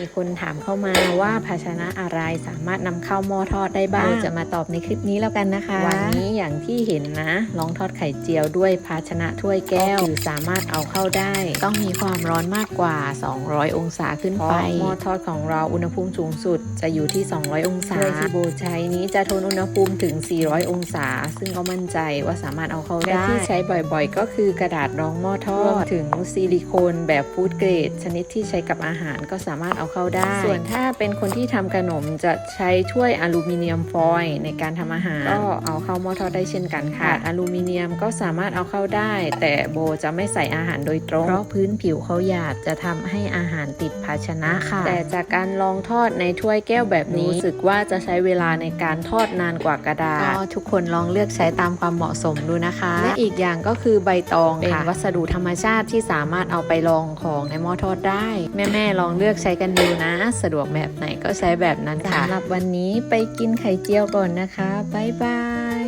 มีคนถามเข้ามาว่าภาชนะอะไรสามารถนำเข้าหม้อทอดได้บ้างจะมาตอบในคลิปนี้แล้วกันนะคะ วันนี้อย่างที่เห็นนะลองทอดไข่เจียวด้วยภาชนะถ้วยแก้วคือสามารถเอาเข้าได้ ต้องมีความร้อนมากกว่า 200 องศาขึ้นไปหม้อทอดของเราอุณหภูมิสูงสุด จะอยู่ที่ 200 องศาถ้วยที่โบใช้นี้จะทนอุณหภูมิถึง 400 องศา ซึ่งก็มั่นใจว่าสามารถเอาเข้าได้ที่ใช้บ่อยๆ ก็คือกระดาษรองหม้อทอดถึงซิลิโคนแบบฟู้ดเกรดชนิดที่ใช้กับอาหารก็สามารถเอาเข้าได้ ส่วนถ้าเป็นคนที่ทำขนมจะใช้ถ้วยอลูมิเนียมฟอยล์ในการทำอาหารก็เอาเข้าหม้อทอดได้เช่นกันค่ะ อลูมิเนียมก็สามารถเอาเข้าได้ แต่โบจะไม่ใส่อาหารโดยตรง เพราะพื้นผิวเขาหยาบจะทำให้อาหารติดภาชนะค่ะ แต่จากการลองทอดในถ้วยแก้วแบบนี้รู้สึกว่าจะใช้เวลาในการทอดนานกว่ากระดาษก็ทุกคนลองเลือกใช้ตามความเหมาะสมดูนะคะ และอีกอย่างก็คือใบตองเป็นวัสดุธรรมชาติที่สามารถเอาไปลองของในหม้อทอดได้ แม่ๆลองเลือกใช้กันดูนะ สะดวกแบบไหนก็ใช้แบบนั้นค่ะสำหรับวันนี้ไปกินไข่เจียวก่อนนะคะ บ๊ายบาย